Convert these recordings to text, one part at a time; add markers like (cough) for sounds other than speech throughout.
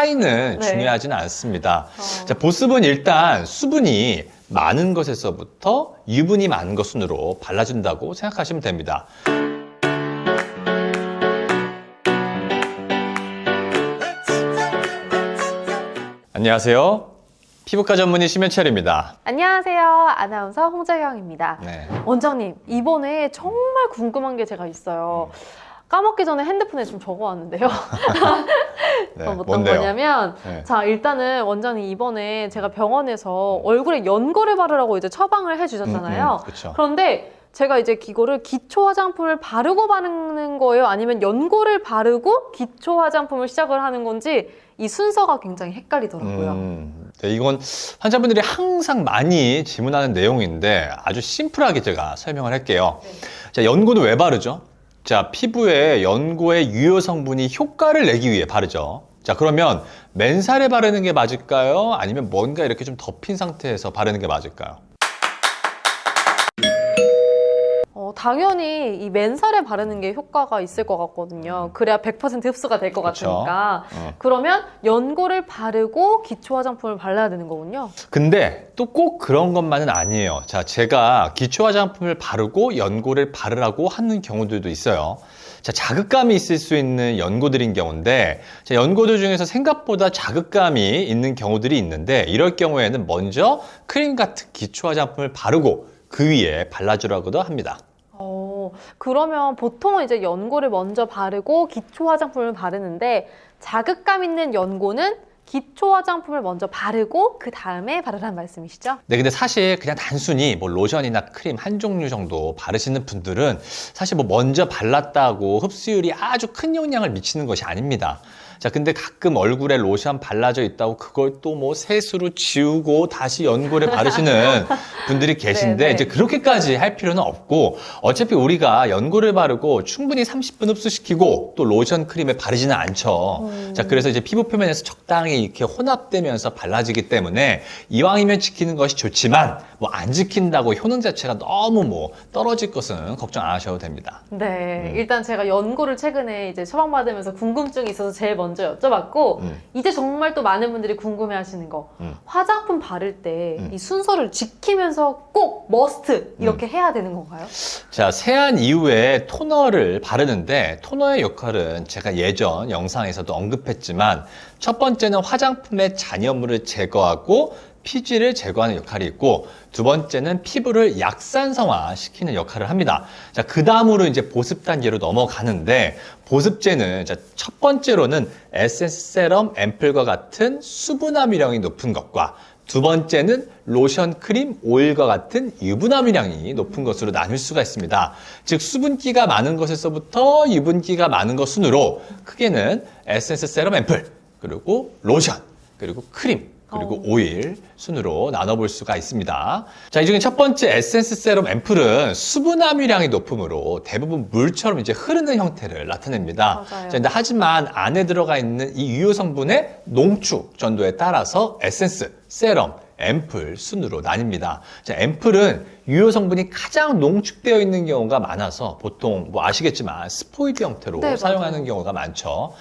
차이는 네. 중요하지는 않습니다. 어. 자, 보습은 일단 수분이 많은 것에서부터 유분이 많은 것 순으로 발라준다고 생각하시면 됩니다. 안녕하세요. 피부과 전문의 심현철입니다. 안녕하세요. 아나운서 홍재경입니다. 네. 원장님, 이번에 정말 궁금한 게 제가 있어요. 까먹기 전에 핸드폰에 좀 적어왔는데요. (laughs) 네, (laughs) 어떤 뭔데요? 거냐면, 네. 자, 일단은 원장님 이번에 제가 병원에서 얼굴에 연고를 바르라고 이제 처방을 해주셨잖아요. 그렇죠. 그런데 제가 이제 이거를 기초 화장품을 바르고 바르는 거예요? 아니면 연고를 바르고 기초 화장품을 시작을 하는 건지 이 순서가 굉장히 헷갈리더라고요. 음, 네, 이건 환자분들이 항상 많이 질문하는 내용인데 아주 심플하게 제가 설명을 할게요. 네. 자, 연고는 왜 바르죠? 자, 피부에 연고의 유효 성분이 효과를 내기 위해 바르죠. 자, 그러면 맨살에 바르는 게 맞을까요? 아니면 뭔가 이렇게 좀 덮인 상태에서 바르는 게 맞을까요? 당연히 이 맨살에 바르는 게 효과가 있을 것 같거든요. 그래야 100% 흡수가 될 것 그쵸. 같으니까. 어. 그러면 연고를 바르고 기초 화장품을 발라야 되는 거군요. 근데 또 꼭 그런 것만은 아니에요. 자, 제가 기초 화장품을 바르고 연고를 바르라고 하는 경우들도 있어요. 자, 자극감이 있을 수 있는 연고들인 경우인데, 자, 연고들 중에서 생각보다 자극감이 있는 경우들이 있는데, 이럴 경우에는 먼저 크림 같은 기초 화장품을 바르고 그 위에 발라주라고도 합니다. 어, 그러면 보통은 이제 연고를 먼저 바르고 기초 화장품을 바르는데 자극감 있는 연고는 기초 화장품을 먼저 바르고 그 다음에 바르라는 말씀이시죠? 네, 근데 사실 그냥 단순히 뭐 로션이나 크림 한 종류 정도 바르시는 분들은 사실 뭐 먼저 발랐다고 흡수율이 아주 큰 영향을 미치는 것이 아닙니다. 자, 근데 가끔 얼굴에 로션 발라져 있다고 그걸 또 뭐 세수로 지우고 다시 연고를 바르시는 (laughs) 분들이 계신데 네, 네. 이제 그렇게까지 할 필요는 없고 어차피 우리가 연고를 바르고 충분히 30분 흡수시키고 또 로션 크림에 바르지는 않죠. 음. 자, 그래서 이제 피부 표면에서 적당히 이렇게 혼합되면서 발라지기 때문에 이왕이면 지키는 것이 좋지만 뭐 안 지킨다고 효능 자체가 너무 뭐 떨어질 것은 걱정 안 하셔도 됩니다. 네, 음. 일단 제가 연고를 최근에 이제 처방받으면서 궁금증이 있어서 제일 먼저 여쭤봤고 음. 이제 정말 또 많은 분들이 궁금해하시는 거 음. 화장품 바를 때 이 음. 순서를 지키면서 꼭 머스트 이렇게 음. 해야 되는 건가요? 자, 세안 이후에 토너를 바르는데 토너의 역할은 제가 예전 영상에서도 언급했지만 첫 번째는 화장품의 잔여물을 제거하고 피지를 제거하는 역할이 있고 두 번째는 피부를 약산성화 시키는 역할을 합니다. 자, 그 다음으로 이제 보습 단계로 넘어가는데 보습제는 자, 첫 번째로는 에센스 세럼 앰플과 같은 수분 함유량이 높은 것과 두 번째는 로션, 크림, 오일과 같은 유분 함유량이 높은 것으로 나눌 수가 있습니다. 즉 수분기가 많은 것에서부터 유분기가 많은 것 순으로 크게는 에센스 세럼 앰플, 그리고 로션, 그리고 크림, 그리고 어. 오일 순으로 나눠볼 수가 있습니다. 자, 이 중에 첫 번째 에센스 세럼 앰플은 수분 함유량이 높으므로 대부분 물처럼 이제 흐르는 형태를 나타냅니다. 맞아요. 자, 근데 하지만 안에 들어가 있는 이 유효 성분의 농축 전도에 따라서 에센스, 세럼, 앰플 순으로 나뉩니다. 자, 앰플은 유효 성분이 가장 농축되어 있는 경우가 많아서 보통 뭐 아시겠지만 스포이드 형태로 네, 사용하는 맞아요. 경우가 많죠.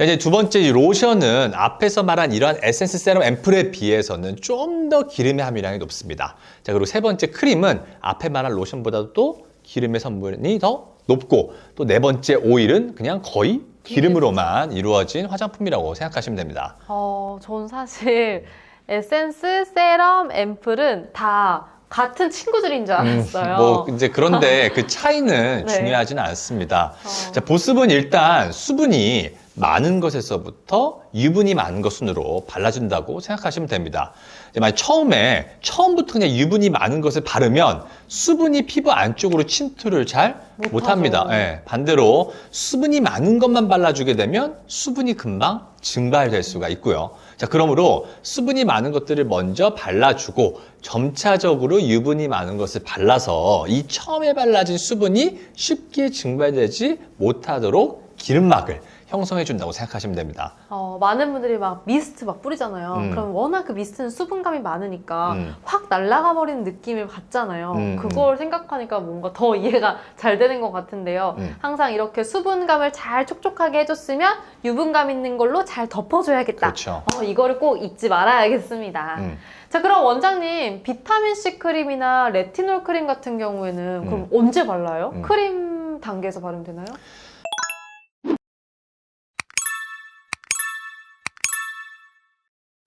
자, 이제 두 번째 이 로션은 앞에서 말한 이러한 에센스 세럼 앰플에 비해서는 좀 더 기름의 함유량이 높습니다. 자, 그리고 세 번째 크림은 앞에 말한 로션보다도 또 기름의 성분이 더 높고 또 네 번째 오일은 그냥 거의 기름으로만 이루어진 화장품이라고 생각하시면 됩니다. 어, 전 사실 에센스, 세럼, 앰플은 다 같은 친구들인 줄 알았어요. 뭐 이제 그런데 그 차이는 (laughs) 네. 중요하지는 않습니다. 어. 자, 보습은 일단 수분이 많은 것에서부터 유분이 많은 것 순으로 발라준다고 생각하시면 됩니다. 만약 처음에 처음부터 그냥 유분이 많은 것을 바르면 수분이 피부 안쪽으로 침투를 잘. 못합니다. 예, 반대로 수분이 많은 것만 발라주게 되면 수분이 금방 증발될 수가 있고요. 자, 그러므로 수분이 많은 것들을 먼저 발라주고 점차적으로 유분이 많은 것을 발라서 이 처음에 발라진 수분이 쉽게 증발되지 못하도록 기름막을 형성해 준다고 생각하시면 됩니다. 어, 많은 분들이 막 미스트 막 뿌리잖아요. 음. 그럼 워낙 그 미스트는 수분감이 많으니까 음. 확 날아가 버리는 느낌을 받잖아요. 음, 그걸 생각하니까 뭔가 더 (laughs) 이해가 잘 되는 것 같은데요. 음. 항상 이렇게 수분감을 잘 촉촉하게 해줬으면 유분감 있는 걸로 잘 덮어줘야겠다. 그렇죠. 어, 이거를 꼭 잊지 말아야겠습니다. 음. 자, 그럼 원장님, 비타민C 크림이나 레티놀 크림 같은 경우에는 그럼 언제 발라요? 음. 크림 단계에서 바르면 되나요?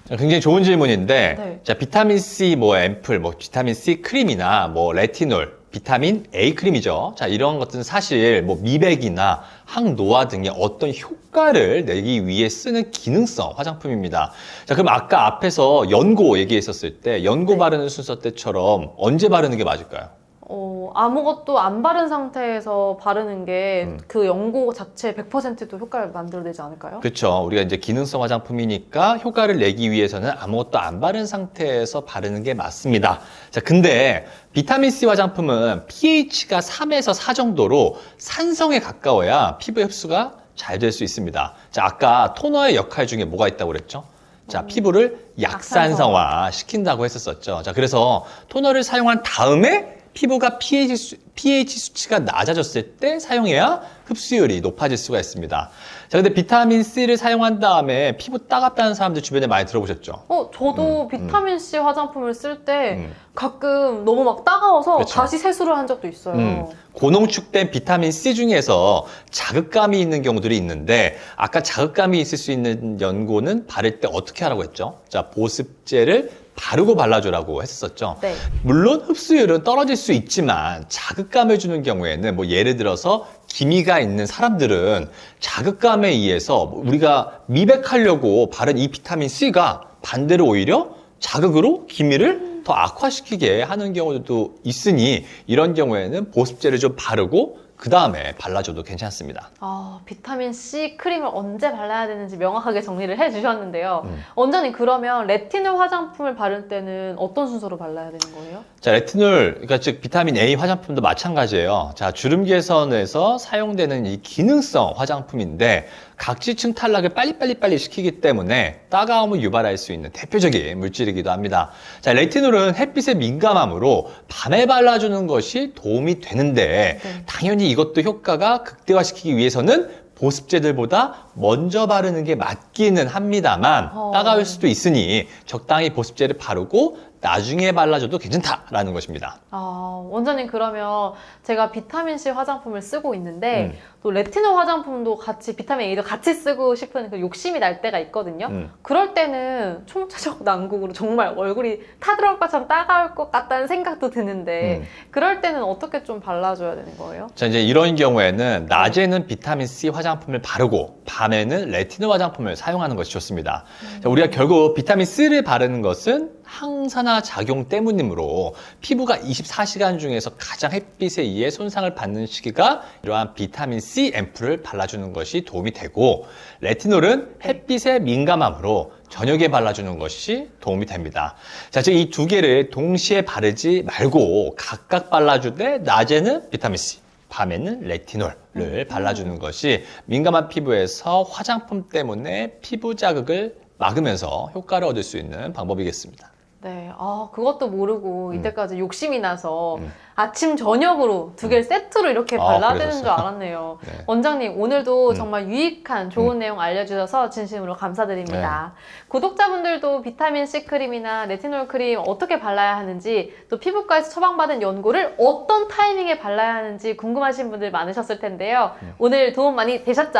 굉장히 좋은 질문인데, 네. 자, 비타민 C, 뭐 앰플, 뭐 비타민 C 크림이나 뭐 레티놀, 비타민 A 크림이죠. 자, 이런 것들은 사실 뭐 미백이나 항노화 등의 어떤 효과를 내기 위해 쓰는 기능성 화장품입니다. 자, 그럼 아까 앞에서 연고 얘기했었을 때 연고 네. 바르는 순서 때처럼 언제 바르는 게 맞을까요? 어, 아무것도 안 바른 상태에서 바르는 게 음. 그 연고 자체 100%도 효과를 만들어내지 않을까요? 그렇죠. 우리가 이제 기능성 화장품이니까 효과를 내기 위해서는 아무것도 안 바른 상태에서 바르는 게 맞습니다. 자, 근데 비타민 C 화장품은 pH가 3에서 4 정도로 산성에 가까워야 피부 흡수가 잘 될 수 있습니다. 자, 아까 토너의 역할 중에 뭐가 있다고 그랬죠? 자, 음, 피부를 약산성화 시킨다고 했었었죠. 자, 그래서 토너를 사용한 다음에 피부가 pH, 수, pH 수치가 낮아졌을 때 사용해야 흡수율이 높아질 수가 있습니다. 자, 근데 비타민 C를 사용한 다음에 피부 따갑다는 사람들 주변에 많이 들어보셨죠? 어, 저도 음, 비타민C 화장품을 쓸때 음. 가끔 너무 막 따가워서 그쵸. 다시 세수를 한 적도 있어요. 음, 고농축된 비타민 C 중에서 자극감이 있는 경우들이 있는데 아까 자극감이 있을 수 있는 연고는 바를 때 어떻게 하라고 했죠? 자, 보습제를 바르고 발라주라고 했었죠. 네. 물론 흡수율은 떨어질 수 있지만 자극감을 주는 경우에는 뭐 예를 들어서 기미가 있는 사람들은 자극감에 의해서 우리가 미백하려고 바른 이 비타민 C가 반대로 오히려 자극으로 기미를 더 악화시키게 하는 경우도 있으니 이런 경우에는 보습제를 좀 바르고 그 다음에 발라줘도 괜찮습니다. 아, 비타민 C 크림을 언제 발라야 되는지 명확하게 정리를 해 주셨는데요. 음. 원장님, 그러면 레티놀 화장품을 바를 때는 어떤 순서로 발라야 되는 거예요? 자, 레티놀, 그러니까 즉 비타민 A 화장품도 마찬가지예요. 자, 주름 개선에서 사용되는 이 기능성 화장품인데 각지층 탈락을 빨리빨리 빨리 시키기 때문에 따가움을 유발할 수 있는 대표적인 물질이기도 합니다. 자, 레티놀은 햇빛에 민감함으로 밤에 발라주는 것이 도움이 되는데 네. 당연히 이것도 효과가 극대화시키기 위해서는 보습제들보다 먼저 바르는 게 맞기는 합니다만 어. 따가울 수도 있으니 적당히 보습제를 바르고 나중에 발라줘도 괜찮다라는 것입니다. 아, 원장님 그러면 제가 비타민 C 화장품을 쓰고 있는데 음. 또 레티놀 화장품도 같이 비타민 A도 같이 쓰고 싶은 그 욕심이 날 때가 있거든요. 음. 그럴 때는 총체적 난국으로 정말 얼굴이 타들어올 것처럼 따가울 것 같다는 생각도 드는데 음. 그럴 때는 어떻게 좀 발라줘야 되는 거예요? 자, 이제 이런 경우에는 낮에는 비타민 C 화장품을 바르고 밤에는 레티놀 화장품을 사용하는 것이 좋습니다. 자, 우리가 결국 비타민 C를 바르는 것은 항산화 작용 때문이므로 피부가 24시간 중에서 가장 햇빛에 의해 손상을 받는 시기가 이러한 비타민 C 앰플을 발라주는 것이 도움이 되고 레티놀은 햇빛에 민감함으로 저녁에 발라주는 것이 도움이 됩니다. 자, 즉 이 두 개를 동시에 바르지 말고 각각 발라주되 낮에는 비타민 C, 밤에는 레티놀을 발라주는 것이 민감한 피부에서 화장품 때문에 피부 자극을 막으면서 효과를 얻을 수 있는 방법이겠습니다. 네, 아 그것도 모르고 음. 이때까지 욕심이 나서 음. 아침 저녁으로 두 개를 세트로 이렇게 아, 발라야 되는 그러셨어요? 줄 알았네요. (laughs) 네. 원장님 오늘도 음. 정말 유익한 좋은 내용 알려주셔서 진심으로 감사드립니다. 네. 구독자분들도 비타민 C 크림이나 레티놀 크림 어떻게 발라야 하는지 또 피부과에서 처방받은 연고를 어떤 타이밍에 발라야 하는지 궁금하신 분들 많으셨을 텐데요. 음. 오늘 도움 많이 되셨죠?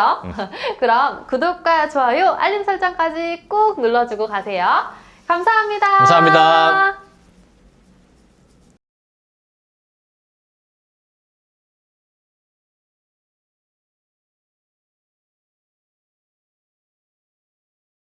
(laughs) 그럼 구독과 좋아요, 알림 설정까지 꼭 눌러주고 가세요. 감사합니다. 감사합니다.